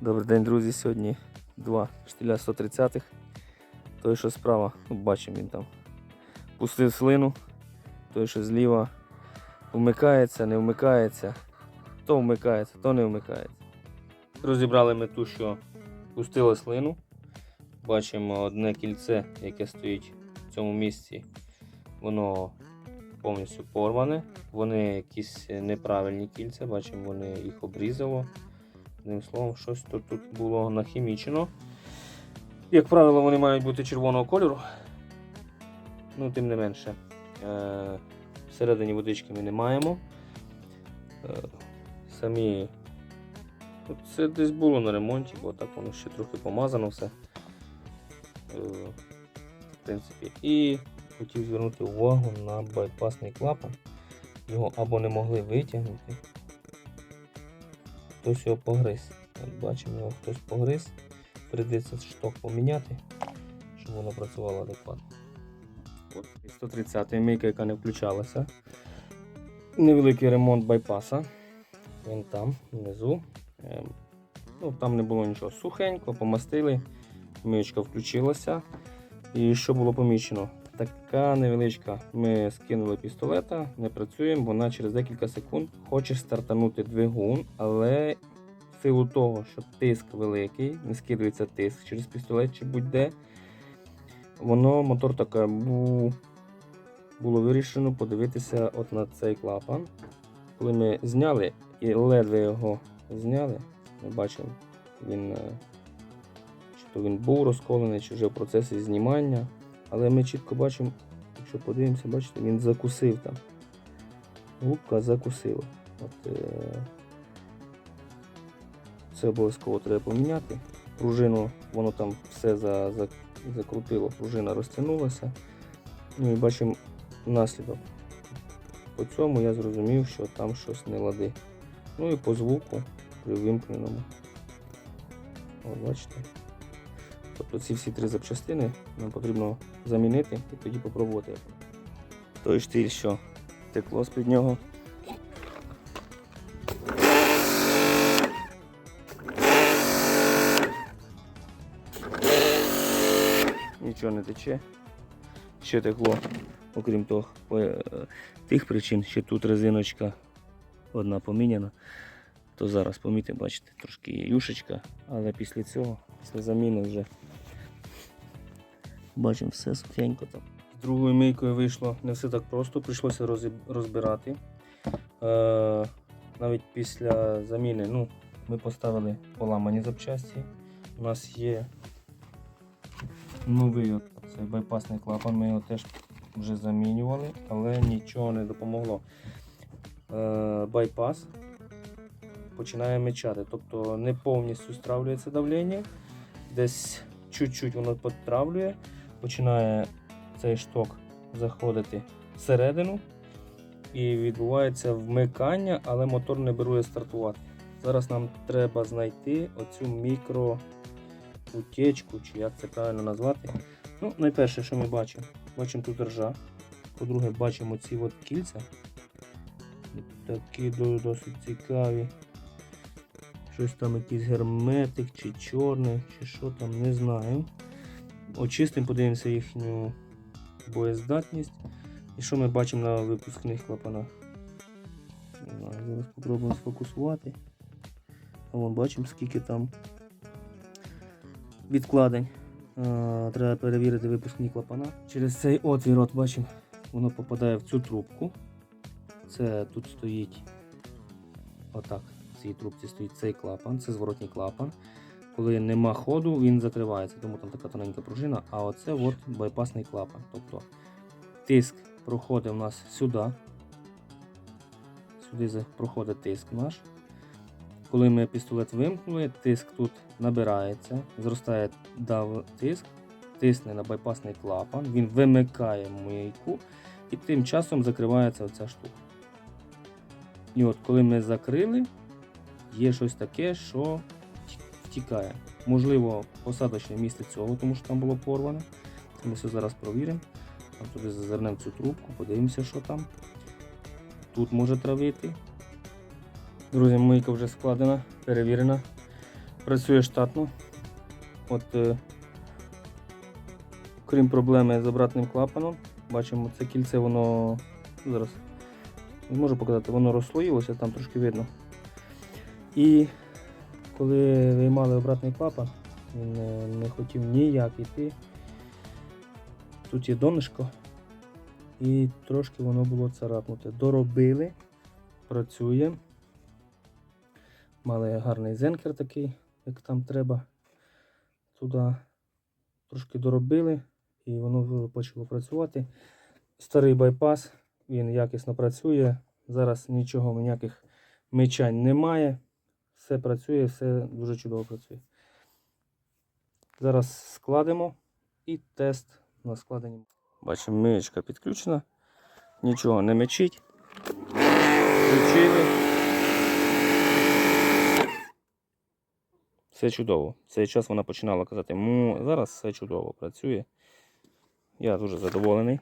Добрий день, друзі. Сьогодні два штиля 130-х. Той, що справа, ну, бачимо, він там пустив слину. Той, що зліва вмикається, не вмикається. То вмикається, то не вмикається. Розібрали ми ту, що пустила слину. Бачимо одне кільце, яке стоїть в цьому місці. Воно повністю порване. Вони якісь неправильні кільця, бачимо, вони їх обрізало. Одним словом, щось тут, тут було нахімічено. Як правило, вони мають бути червоного кольору. Ну, тим не менше, е- всередині водички ми не маємо. Е- самі. Тут це десь було на ремонті, бо так воно ще трохи помазано все. Е- в принципі. І хотів звернути увагу на байпасний клапан. Його або не могли витягнути, хтось його погриз. От бачимо, його хтось погриз. Прийдеться шток поміняти, щоб воно працювало адекватно. От і 130 мийка, яка не включалася. Невеликий ремонт байпаса. Він там, внизу. Ем, Ну, там не було нічого сухенько, помастили, миючка включилася. І що було помічено? Така невеличка. Ми скинули пістолета, не працюємо, вона через декілька секунд хоче стартанути двигун, але в силу того, що тиск великий, не скидується тиск через пістолет чи будь-де, воно мотор таке бу, було вирішено подивитися от на цей клапан. Коли ми зняли і ледве його зняли, ми бачимо, він е, чи то він був розколений, чи вже в процесі знімання. Але ми чітко бачимо, якщо подивимося, бачите, він закусив там. Губка закусила. От, е... Це обов'язково треба поміняти. Пружину, воно там все за, за, закрутило, пружина розтягнулася. Ну і бачимо наслідок. По цьому я зрозумів, що там щось не лади. Ну і по звуку при вимкненому. О, бачите. Тобто ці всі три запчастини нам потрібно замінити і тоді попробувати. Той штиль, що текло з-під нього. Нічого не тече. Ще текло, окрім того, е, тих причин, що тут резиночка одна поміняна, то зараз помітите, бачите, трошки є юшечка, але після цього, після заміни вже Бачимо, все сухенько там. З другою мийкою вийшло не все так просто, прийшлося розбирати. Е, навіть після заміни ну, ми поставили поламані запчасті. У нас є новий от, цей байпасний клапан, ми його теж вже замінювали, але нічого не допомогло. Е, байпас починає мечати, тобто не повністю стравлюється давлення, десь чуть-чуть воно підтравлює починає цей шток заходити всередину і відбувається вмикання, але мотор не берує стартувати. Зараз нам треба знайти оцю мікро утечку, чи як це правильно назвати. Ну, найперше, що ми бачимо, бачимо тут ржа. По-друге, бачимо ці от кільця. Такі досить цікаві. Щось там якийсь герметик, чи чорний, чи що там, не знаю. Очистимо, подивимося їхню боєздатність. І що ми бачимо на випускних клапанах. Зараз спробуємо сфокусувати. А вон бачимо, скільки там відкладень. А, треба перевірити випускні клапана. Через цей отвір, от бачимо, воно попадає в цю трубку. Це тут стоїть отак. Цій трубці стоїть цей клапан, це зворотній клапан. Коли нема ходу, він закривається, тому там така тоненька пружина. А оце от байпасний клапан. Тобто тиск проходить у нас сюди. Сюди проходить тиск наш. Коли ми пістолет вимкнули, тиск тут набирається, зростає дав тиск, тисне на байпасний клапан, він вимикає мийку і тим часом закривається оця штука. І от коли ми закрили, є щось таке, що втікає. Можливо, посадочне місце цього, тому що там було порване. Ми все зараз провіримо. Там туди зазирнемо цю трубку, подивимося, що там. Тут може травити. Друзі, мийка вже складена, перевірена. Працює штатно. От, е, крім проблеми з обратним клапаном, бачимо, це кільце воно зараз не можу показати, воно розслоїлося, там трошки видно. І коли виймали обратний клапан, він не, не хотів ніяк іти. Тут є донышко, і трошки воно було царапнуте. Доробили, працює. Мали гарний зенкер такий, як там треба. Туди трошки доробили, і воно вже почало працювати. Старий байпас, він якісно працює. Зараз нічого, ніяких мечань немає. Все працює, все дуже чудово працює. Зараз складемо і тест на складенні. Бачимо, миєчка підключена, нічого не мечить. Включили. Все чудово. Цей час вона починала казати, му, зараз все чудово працює. Я дуже задоволений.